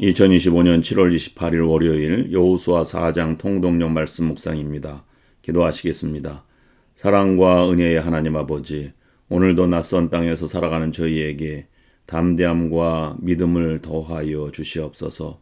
2025년 7월 28일 월요일 여호수아 4장 통독령 말씀 묵상입니다. 기도하시겠습니다. 사랑과 은혜의 하나님 아버지, 오늘도 낯선 땅에서 살아가는 저희에게 담대함과 믿음을 더하여 주시옵소서.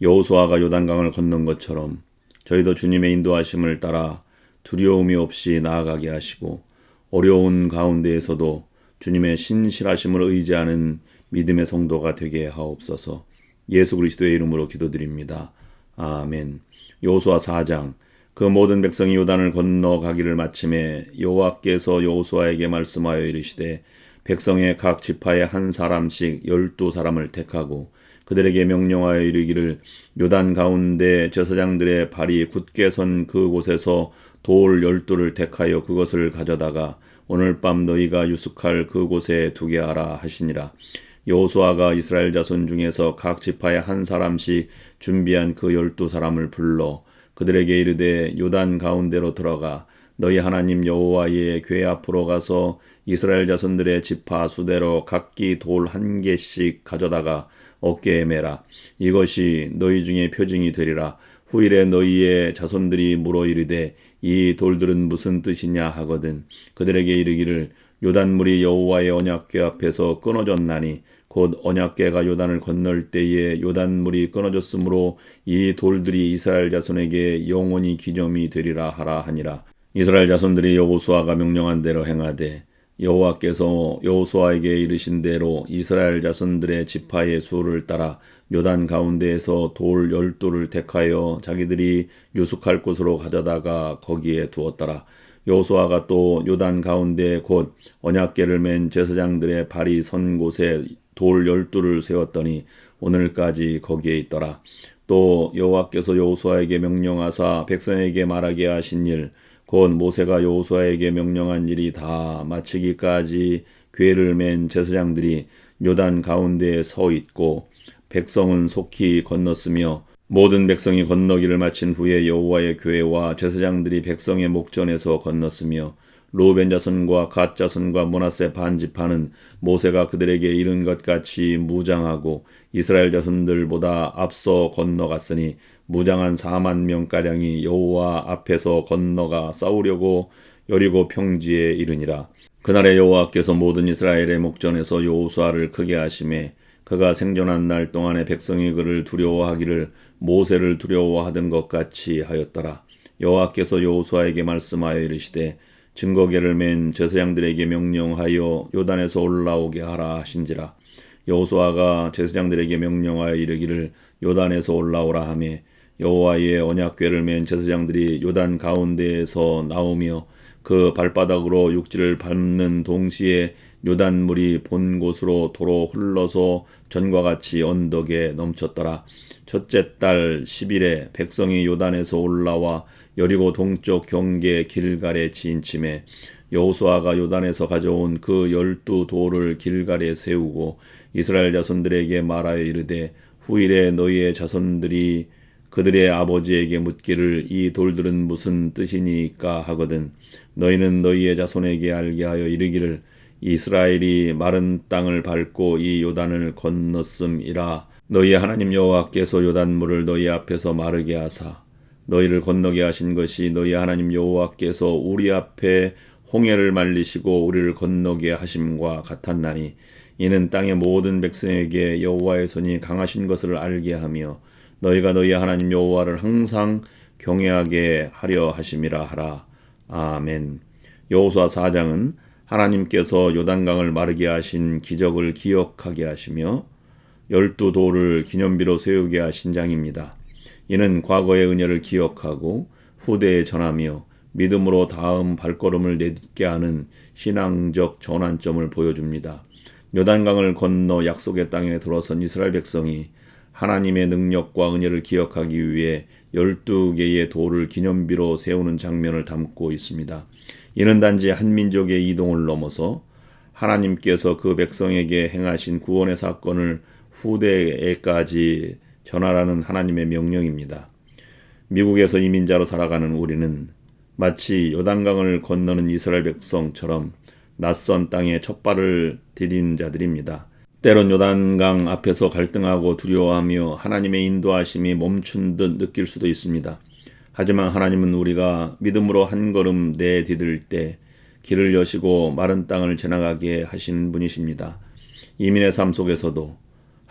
여호수아가 요단강을 건넌 것처럼 저희도 주님의 인도하심을 따라 두려움이 없이 나아가게 하시고 어려운 가운데에서도 주님의 신실하심을 의지하는 믿음의 성도가 되게 하옵소서. 예수 그리스도의 이름으로 기도드립니다. 아멘. 여호수아 4장 그 모든 백성이 요단을 건너가기를 마침에 여호와께서 여호수아에게 말씀하여 이르시되 백성의 각 지파의 한 사람씩 열두 사람을 택하고 그들에게 명령하여 이르기를 요단 가운데 제사장들의 발이 굳게 선 그곳에서 돌 열두를 택하여 그것을 가져다가 오늘 밤 너희가 유숙할 그곳에 두게 하라 하시니라. 여호수아가 이스라엘 자손 중에서 각 지파의 한 사람씩 준비한 그 열두 사람을 불러 그들에게 이르되 요단 가운데로 들어가 너희 하나님 여호와의 궤 앞으로 가서 이스라엘 자손들의 지파 수대로 각기 돌 한 개씩 가져다가 어깨에 매라 이것이 너희 중에 표징이 되리라 후일에 너희의 자손들이 물어 이르되 이 돌들은 무슨 뜻이냐 하거든 그들에게 이르기를 요단물이 여호와의 언약궤 앞에서 끊어졌나니 곧 언약궤가 요단을 건널 때에 요단물이 끊어졌으므로 이 돌들이 이스라엘 자손에게 영원히 기념이 되리라 하라 하니라. 이스라엘 자손들이 여호수아가 명령한 대로 행하되 여호와께서 여호수아에게 이르신 대로 이스라엘 자손들의 지파의 수를 따라 요단 가운데에서 돌 열두를 택하여 자기들이 유숙할 곳으로 가져다가 거기에 두었더라. 여호수아가 또 요단 가운데 곧 언약궤를 맨 제사장들의 발이 선 곳에 돌 열두를 세웠더니 오늘까지 거기에 있더라. 또 여호와께서 여호수아에게 명령하사 백성에게 말하게 하신 일, 곧 모세가 여호수아에게 명령한 일이 다 마치기까지 궤를 맨 제사장들이 요단 가운데에 서 있고 백성은 속히 건넜으며 모든 백성이 건너기를 마친 후에 여호와의 교회와 제사장들이 백성의 목전에서 건넜으며 로벤 자손과 갓 자손과 모나세 반지파는 모세가 그들에게 이른 것 같이 무장하고 이스라엘 자손들보다 앞서 건너갔으니 무장한 4만 명가량이 여호와 앞에서 건너가 싸우려고 여리고 평지에 이르니라. 그날에 여호와께서 모든 이스라엘의 목전에서 여호수아를 크게 하심에 그가 생존한 날 동안에 백성이 그를 두려워하기를 모세를 두려워하던 것 같이 하였더라. 여호와께서 여호수아에게 말씀하여 이르시되 증거계를 맨 제사장들에게 명령하여 요단에서 올라오게 하라 하신지라. 여호수아가 제사장들에게 명령하여 이르기를 요단에서 올라오라 하매 여호와의 언약궤를 맨 제사장들이 요단 가운데에서 나오며 그 발바닥으로 육지를 밟는 동시에 요단물이 본 곳으로 도로 흘러서 전과 같이 언덕에 넘쳤더라. 첫째 달 10일에 백성이 요단에서 올라와 여리고 동쪽 경계 길갈에 진침해 여호수아가 요단에서 가져온 그 열두 돌을 길갈에 세우고 이스라엘 자손들에게 말하여 이르되 후일에 너희의 자손들이 그들의 아버지에게 묻기를 이 돌들은 무슨 뜻이니까 하거든. 너희는 너희의 자손에게 알게 하여 이르기를 이스라엘이 마른 땅을 밟고 이 요단을 건넜음이라. 너희 하나님 여호와께서 요단물을 너희 앞에서 마르게 하사 너희를 건너게 하신 것이 너희 하나님 여호와께서 우리 앞에 홍해를 말리시고 우리를 건너게 하심과 같았나니 이는 땅의 모든 백성에게 여호와의 손이 강하신 것을 알게 하며 너희가 너희 하나님 여호와를 항상 경외하게 하려 하심이라 하라 아멘 여호수아 4장은 하나님께서 요단강을 마르게 하신 기적을 기억하게 하시며 열두 돌을 기념비로 세우게 하신 장입니다. 이는 과거의 은혜를 기억하고 후대에 전하며 믿음으로 다음 발걸음을 내딛게 하는 신앙적 전환점을 보여줍니다. 요단강을 건너 약속의 땅에 들어선 이스라엘 백성이 하나님의 능력과 은혜를 기억하기 위해 열두 개의 돌을 기념비로 세우는 장면을 담고 있습니다. 이는 단지 한 민족의 이동을 넘어서 하나님께서 그 백성에게 행하신 구원의 사건을 후대에까지 전하라는 하나님의 명령입니다. 미국에서 이민자로 살아가는 우리는 마치 요단강을 건너는 이스라엘 백성처럼 낯선 땅에 첫 발을 디딘 자들입니다. 때론 요단강 앞에서 갈등하고 두려워하며 하나님의 인도하심이 멈춘 듯 느낄 수도 있습니다. 하지만 하나님은 우리가 믿음으로 한 걸음 내디딜 때 길을 여시고 마른 땅을 지나가게 하시는 분이십니다. 이민의 삶 속에서도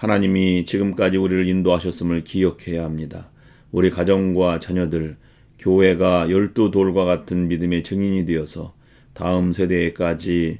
하나님이 지금까지 우리를 인도하셨음을 기억해야 합니다. 우리 가정과 자녀들, 교회가 열두 돌과 같은 믿음의 증인이 되어서 다음 세대까지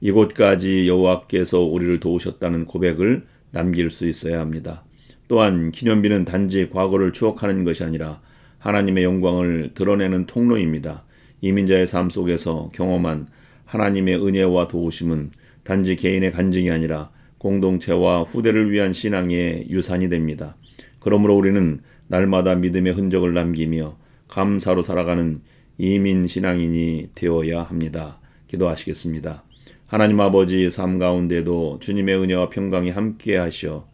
이곳까지 여호와께서 우리를 도우셨다는 고백을 남길 수 있어야 합니다. 또한 기념비는 단지 과거를 추억하는 것이 아니라 하나님의 영광을 드러내는 통로입니다. 이민자의 삶 속에서 경험한 하나님의 은혜와 도우심은 단지 개인의 간증이 아니라 공동체와 후대를 위한 신앙의 유산이 됩니다. 그러므로 우리는 날마다 믿음의 흔적을 남기며 감사로 살아가는 이민 신앙인이 되어야 합니다. 기도하시겠습니다. 하나님 아버지 삶 가운데도 주님의 은혜와 평강이 함께 하셔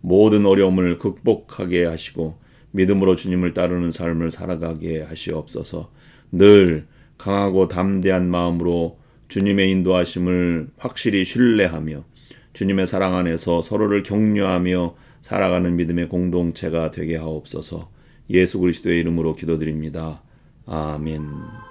모든 어려움을 극복하게 하시고 믿음으로 주님을 따르는 삶을 살아가게 하시옵소서. 늘 강하고 담대한 마음으로 주님의 인도하심을 확실히 신뢰하며 주님의 사랑 안에서 서로를 격려하며 살아가는 믿음의 공동체가 되게 하옵소서. 예수 그리스도의 이름으로 기도드립니다. 아멘.